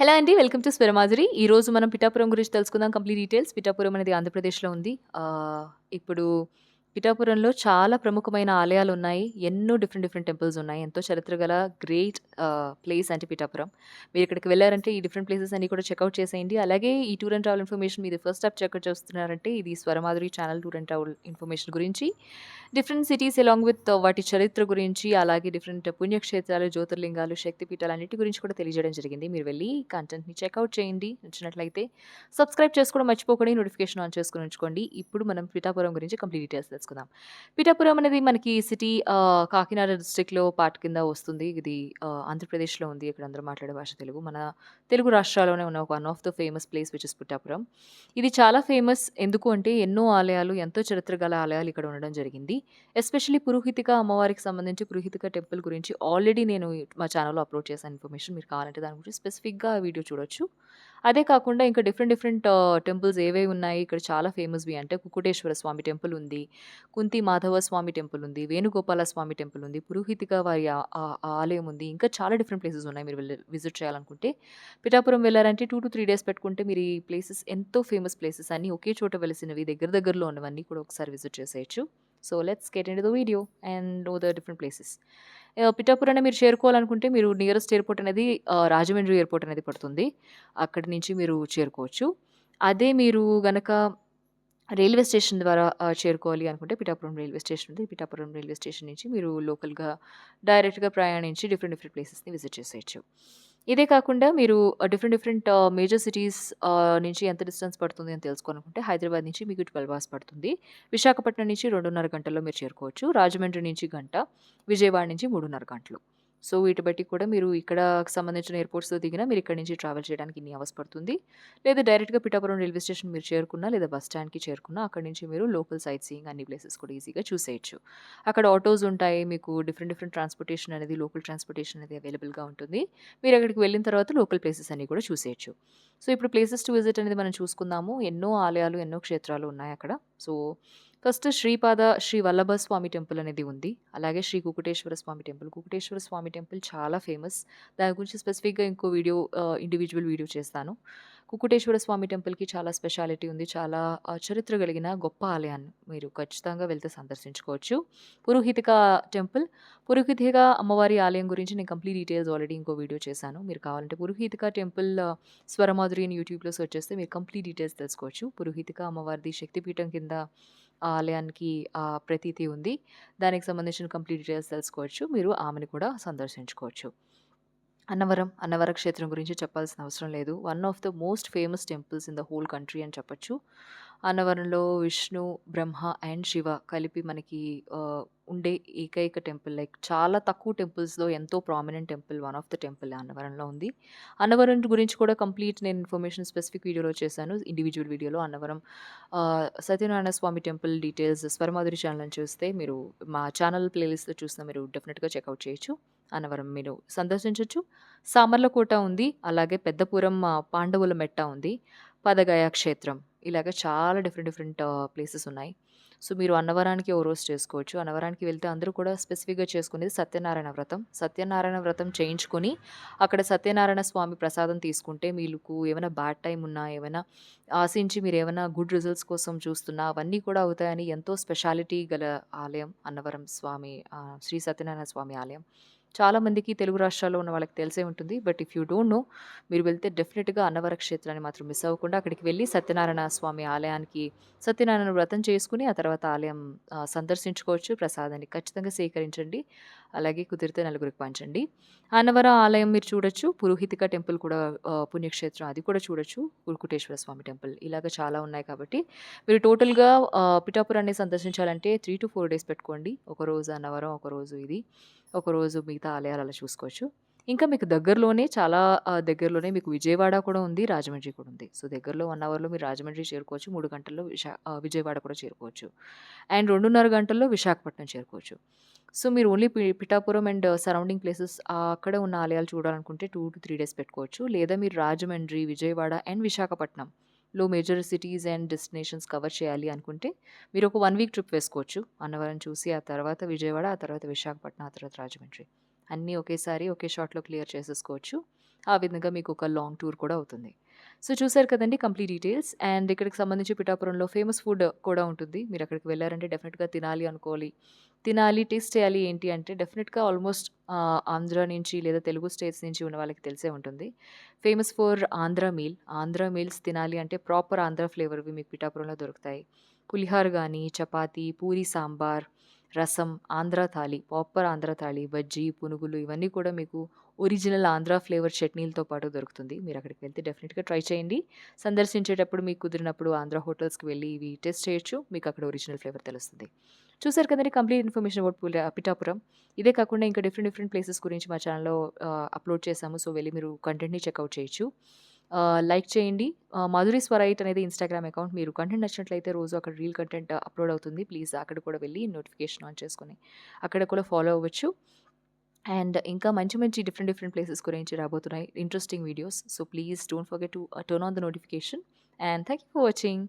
Hello అండి welcome to Swaramadhuri ఈ రోజు మనం పిఠాపురం గురించి తెలుసుకుందాం. Complete details. పిఠాపురం అనేది ఆంధ్రప్రదేశ్లో ఉంది. ఇప్పుడు పిఠాపురంలో చాలా ప్రముఖమైన ఆలయాలు ఉన్నాయి ఎన్నో డిఫరెంట్ డిఫరెంట్ టెంపుల్స్ ఉన్నాయి. ఎంతో చరిత్ర గల గ్రేట్ ప్లేస్ అంటే పిఠాపురం. మీరు ఇక్కడికి వెళ్ళారంటే ఈ డిఫరెంట్ ప్లేసెస్ అన్ని కూడా చెక్అవుట్ చేసేయండి. అలాగే ఈ టూర్ అండ్ ట్రావెల్ ఇన్ఫర్మేషన్ మీరు ఫస్ట్ స్టాప్ చెక్అవుట్ చేస్తున్నారంటే ఇది Swaramadhuri channel tour and travel information గురించి. డిఫరెంట్ సిటీస్ అలాంగ్ విత్ వాటి చరిత్ర గురించి అలాగే డిఫరెంట్ పుణ్యక్షేత్రాలు జ్యోతిర్లింగాలు శక్తిపీఠాలు అన్నిటి గురించి కూడా తెలియజేయడం జరిగింది. మీరు వెళ్ళి కంటెంట్ని చెక్అవుట్ చేయండి. నచ్చినట్లయితే సబ్స్క్రైబ్ చేసుకోవడం మర్చిపోకండి. నోటిఫికేషన్ ఆన్ చేసుకుని ఉంచుకోండి. ఇప్పుడు మనం పిఠాపురం గురించి కంప్లీట్ డీటెయిల్స్ తెలుసుకుందాం. పిఠాపురం అనేది మనకి సిటీ కాకినాడ డిస్ట్రిక్ట్లో పార్ట్ కింద వస్తుంది. ఇది ఆంధ్రప్రదేశ్లో ఉంది. ఇక్కడ అందరూ మాట్లాడే భాష తెలుగు. మన తెలుగు రాష్ట్రాల్లోనే ఉన్న one of the famous place which is Pithapuram. ఇది చాలా ఫేమస్ ఎందుకు అంటే ఎన్నో ఆలయాలు ఎంతో చరిత్ర గల ఆలయాలు ఇక్కడ ఉండడం జరిగింది. ఎస్పెషల్లీ పురోహితిక అమ్మవారికి సంబంధించి పురోహితిక టెంపుల్ గురించి ఆల్రెడీ నేను మా ఛానల్లో అప్లోడ్ చేశాను ఇన్ఫర్మేషన్. మీరు కావాలంటే దాని గురించి స్పెసిఫిక్గా వీడియో చూడొచ్చు. అదే కాకుండా ఇంకా డిఫరెంట్ డిఫరెంట్ టెంపుల్స్ ఏవేవి ఉన్నాయి. ఇక్కడ చాలా ఫేమస్వి అంటే కుకుటేశ్వర స్వామి టెంపుల్ ఉంది. కుంతి మాధవ స్వామి టెంపుల్ ఉంది. వేణుగోపాల స్వామి టెంపుల్ ఉంది. పురోహితిక వారి ఆ- ఆలయం ఉంది. ఇంకా చాలా డిఫరెంట్ ప్లేసెస్ ఉన్నాయి మీరు వెళ్ళి విజిట్ చేయాలనుకుంటే. పిఠాపురం వెళ్ళారంటే టూ టు త్రీ డేస్ పెట్టుకుంటే మీరు ఈ ప్లేసెస్ ఎంతో ఫేమస్ ప్లేసెస్ అన్నీ ఒకే చోట వెలిసినవి దగ్గర దగ్గరలో ఉన్నవన్నీ కూడా ఒకసారి విజిట్ చేసేయచ్చు. So let's get in the video and know the different places. పిఠాపురాన్ని మీరు చేరుకోవాలనుకుంటే మీరు నియరెస్ట్ ఎయిర్పోర్ట్ అనేది రాజమండ్రి ఎయిర్పోర్ట్ అనేది పడుతుంది. అక్కడి నుంచి మీరు చేరుకోవచ్చు. అదే మీరు గనక రైల్వే స్టేషన్ ద్వారా చేరుకోవాలి అనుకుంటే పిఠాపురం రైల్వే స్టేషన్ ఉంది. పిఠాపురం రైల్వే స్టేషన్ నుంచి మీరు లోకల్గా డైరెక్ట్గా ప్రయాణించి డిఫరెంట్ డిఫరెంట్ ప్లేసెస్ని విజిట్ చేసేయచ్చు. ఇదే కాకుండా మీరు డిఫరెంట్ డిఫరెంట్ మేజర్ సిటీస్ నుంచి ఎంత డిస్టెన్స్ పడుతుంది అని తెలుసుకోవాలనుకుంటే హైదరాబాద్ నుంచి మీకు ట్వెల్వ్ అవర్స్ పడుతుంది. విశాఖపట్నం నుంచి రెండున్నర గంటల్లో మీరు చేరుకోవచ్చు. రాజమండ్రి నుంచి గంట. విజయవాడ నుంచి మూడున్నర గంటలు. సో వీటి బట్టి కూడా మీరు ఇక్కడ సంబంధించిన ఎయిర్పోర్ట్స్లో దిగినా మీరు ఇక్కడ నుంచి ట్రావెల్ చేయడానికి ఇన్ని అవర్స్ పడుతుంది. లేదా డైరెక్ట్గా పిఠాపురం రైల్వే స్టేషన్ మీరు చేరుకున్నా లేదా బస్ స్టాండ్కి చేరుకున్నా అక్కడ నుంచి మీరు లోకల్ సైట్ సీయింగ్ అన్ని ప్లేసెస్ కూడా ఈజీగా చూసేయచ్చు. అక్కడ ఆటోస్ ఉంటాయి మీకు డిఫరెంట్ డిఫరెంట్ ట్రాన్స్పోర్టేషన్ అనేది లోకల్ ట్రాన్స్పోర్టేషన్ అనేది అవైలబుల్గా ఉంటుంది. మీరు అక్కడికి వెళ్ళిన తర్వాత లోకల్ ప్లేసెస్ అన్ని కూడా చూసేయచ్చు. సో ఇప్పుడు ప్లేసెస్ టు విజిట్ అనేది మనం చూసుకుందాము. ఎన్నో ఆలయాలు ఎన్నో క్షేత్రాలు ఉన్నాయి అక్కడ. So first Sripada Sri Vallabha Swamy temple అనేది ఉంది. అలాగే శ్రీ కుకుటేశ్వర స్వామి టెంపుల్. కుకుటేశ్వర స్వామి టెంపుల్ చాలా ఫేమస్. దాని గురించి స్పెసిఫిక్గా ఇంకో వీడియో ఇండివిజువల్ వీడియో చేస్తాను. కుకుటేశ్వర స్వామి టెంపుల్కి చాలా స్పెషాలిటీ ఉంది. చాలా చరిత్ర కలిగిన గొప్ప ఆలయాన్ని మీరు ఖచ్చితంగా వెళ్తే సందర్శించుకోవచ్చు. పురోహితిక టెంపుల్. పురోహితిక అమ్మవారి ఆలయం గురించి నేను కంప్లీట్ డీటెయిల్స్ ఆల్రెడీ ఇంకో వీడియో చేశాను. మీరు కావాలంటే పురోహితిక టెంపుల్ స్వరమాధురిని స్వరమాధురి అని యూట్యూబ్లో సెర్చ్ చేస్తే మీరు కంప్లీట్ డీటెయిల్స్ తెలుసుకోవచ్చు. పురోహితిక అమ్మవారిది శక్తిపీఠం కింద ఆ ఆలయానికి ఆ ప్రతీతి ఉంది. దానికి సంబంధించిన కంప్లీట్ డీటెయిల్స్ తెలుసుకోవచ్చు. మీరు ఆమెను కూడా సందర్శించుకోవచ్చు. అన్నవరం అన్నవర క్షేత్రం గురించి చెప్పాల్సిన అవసరం లేదు. One of the most famous temples in the whole country అని చెప్పొచ్చు. అన్నవరంలో విష్ణు బ్రహ్మ అండ్ శివ కలిపి మనకి ఉండే ఏకైక టెంపుల్. లైక్ చాలా తక్కువ టెంపుల్స్లో ఎంతో prominent temple one of the temple అన్నవరంలో ఉంది. అన్నవరం గురించి కూడా కంప్లీట్ నేను ఇన్ఫర్మేషన్ స్పెసిఫిక్ వీడియోలో చేశాను. ఇండివిజువల్ వీడియోలో Annavaram. Satyanarayana Swamy temple details Swaramadhuri channel చూస్తే మీరు మా ఛానల్ ప్లేలిస్ట్లో చూసిన మీరు డెఫినెట్గా చెక్అవుట్ చేయొచ్చు. అన్నవరం మీరు సందర్శించవచ్చు సామర్లకోట ఉంది. అలాగే పెద్దపురం పాండవుల మెట్ట ఉంది. పదగయా క్షేత్రం. ఇలాగ చాలా డిఫరెంట్ డిఫరెంట్ ప్లేసెస్ ఉన్నాయి. సో మీరు అన్నవరానికి ఓ రోజు చేసుకోవచ్చు. అన్నవరానికి వెళ్తే అందరూ కూడా స్పెసిఫిక్గా చేసుకునేది సత్యనారాయణ వ్రతం. సత్యనారాయణ వ్రతం చేయించుకొని అక్కడ సత్యనారాయణ స్వామి ప్రసాదం తీసుకుంటే మీకు ఏమైనా బ్యాడ్ టైం ఉన్నా ఏమైనా ఆశించి మీరు ఏమైనా గుడ్ రిజల్ట్స్ కోసం చూస్తున్నా అవన్నీ కూడా అవుతాయని ఎంతో స్పెషాలిటీ గల ఆలయం అన్నవరం స్వామి శ్రీ సత్యనారాయణ స్వామి ఆలయం. చాలా మందికి తెలుగు రాష్ట్రాల్లో ఉన్న వాళ్ళకి తెలిసే ఉంటుంది. But if you don't know మీరు వెళ్తే డెఫినెట్గా అన్నవర క్షేత్రాన్ని మాత్రం మిస్ అవ్వకుండా అక్కడికి వెళ్ళి సత్యనారాయణ స్వామి ఆలయానికి సత్యనారాయణ వ్రతం చేసుకుని ఆ తర్వాత ఆలయం సందర్శించుకోవచ్చు. ప్రసాదాన్ని ఖచ్చితంగా సేకరించండి. అలాగే కుదిరితే నలుగురికి పంచండి. అన్నవరం ఆలయం మీరు చూడొచ్చు. పురోహితిక టెంపుల్ కూడా పుణ్యక్షేత్రం అది కూడా చూడొచ్చు. కురుకుటేశ్వర స్వామి టెంపుల్ ఇలాగ చాలా ఉన్నాయి కాబట్టి. మీరు టోటల్గా పిఠాపురాన్ని సందర్శించాలంటే త్రీ టు ఫోర్ డేస్ పెట్టుకోండి. ఒక రోజు అన్నవరం ఒక రోజు ఇది ఒక రోజు మిగతా ఆలయాలు అలా చూసుకోవచ్చు. ఇంకా మీకు దగ్గరలోనే చాలా దగ్గరలోనే మీకు విజయవాడ కూడా ఉంది రాజమండ్రి కూడా ఉంది. సో దగ్గరలో వన్ అవర్లో మీరు రాజమండ్రి చేరుకోవచ్చు. మూడు గంటల్లో విశా విజయవాడ కూడా చేరుకోవచ్చు. అండ్ రెండున్నర గంటల్లో విశాఖపట్నం చేరుకోవచ్చు. సో మీరు only P Pithapuram and surrounding places అక్కడ ఉన్న ఆలయాలు చూడాలనుకుంటే టూ టు త్రీ డేస్ పెట్టుకోవచ్చు లేదా మీరు రాజమండ్రి విజయవాడ అండ్ విశాఖపట్నం లో major cities and destinations cover చేయాలి అనుకుంటే మీరు ఒక వన్ వీక్ ట్రిప్ వేసుకోవచ్చు అన్నవరం చూసి ఆ తర్వాత విజయవాడ ఆ తర్వాత విశాఖపట్నం ఆ తర్వాత రాజమండ్రి అన్నీ ఒకేసారి ఒకే షాట్లో క్లియర్ చేసేసుకోవచ్చు ఆ విధంగా మీకు ఒక లాంగ్ టూర్ కూడా అవుతుంది. సో, చూసారు కదండి కంప్లీట్ డీటెయిల్స్. అండ్ ఇక్కడికి సంబంధించి పిఠాపురంలో ఫేమస్ ఫుడ్ కూడా ఉంటుంది. మీరు అక్కడికి వెళ్ళారంటే డెఫినెట్గా తినాలి అనుకోవాలి. తినాలి, టేస్ట్ చేయాలి ఏంటి అంటే డెఫినెట్గా ఆల్మోస్ట్ ఆంధ్ర నుంచి లేదా తెలుగు స్టేట్స్ నుంచి ఉన్న వాళ్ళకి తెలిసే ఉంటుంది. Famous for Andhra meal. Andhra meals తినాలి అంటే ప్రాపర్ ఆంధ్ర ఫ్లేవర్‌వి మీకు పిఠాపురంలో దొరుకుతాయి. పులిహార్ కానీ చపాతి పూరి సాంబార్, రసం, ఆంధ్ర థాలి, ప్రాపర్ ఆంధ్ర థాలి, బజ్జీ, పునుగులు ఇవన్నీ కూడా మీకు ఒరిజినల్ ఆంధ్ర ఫ్లేవర్ చట్నీలతో పాటు దొరుకుతుంది. మీరు అక్కడికి వెళ్తే డెఫినెట్గా ట్రై చేయండి. సందర్శించేటప్పుడు మీకు కుదిరినప్పుడు ఆంధ్ర హోటల్స్‌కి వెళ్ళి ఇవి టెస్ట్ చేయొచ్చు. మీకు అక్కడ ఒరిజినల్ ఫ్లేవర్ తెలుస్తుంది. చూసారు కదండీ కంప్లీట్ ఇన్ఫర్మేషన్ అబౌట్ పుల పిఠాపురం. ఇదే కాకుండా ఇంకా డిఫరెంట్ డిఫరెంట్ ప్లేసెస్ గురించి మా ఛానల్లో అప్‌లోడ్ చేశాము. సో, వెళ్ళి మీరు కంటెంట్‌ని చెక్అవుట్ చేయొచ్చు. లైక్ చేయండి. మధురి స్వరైట్ అనేది ఇన్‌స్టాగ్రామ్ అకౌంట్. మీరు కంటెంట్ నచ్చినట్లయితే రోజు అక్కడ రీల్ కంటెంట్ అప్‌లోడ్ అవుతుంది. ప్లీజ్ అక్కడ కూడా వెళ్ళి నోటిఫికేషన్ ఆన్ చేసుకొని అక్కడ కూడా ఫాలో అవ్వచ్చు. అండ్ ఇంకా మంచి మంచి డిఫరెంట్ డిఫరెంట్ ప్లేసెస్ గురించి రాబోతున్నాయి. Interesting videos. So, please don't forget to turn on the notification. And thank you for watching.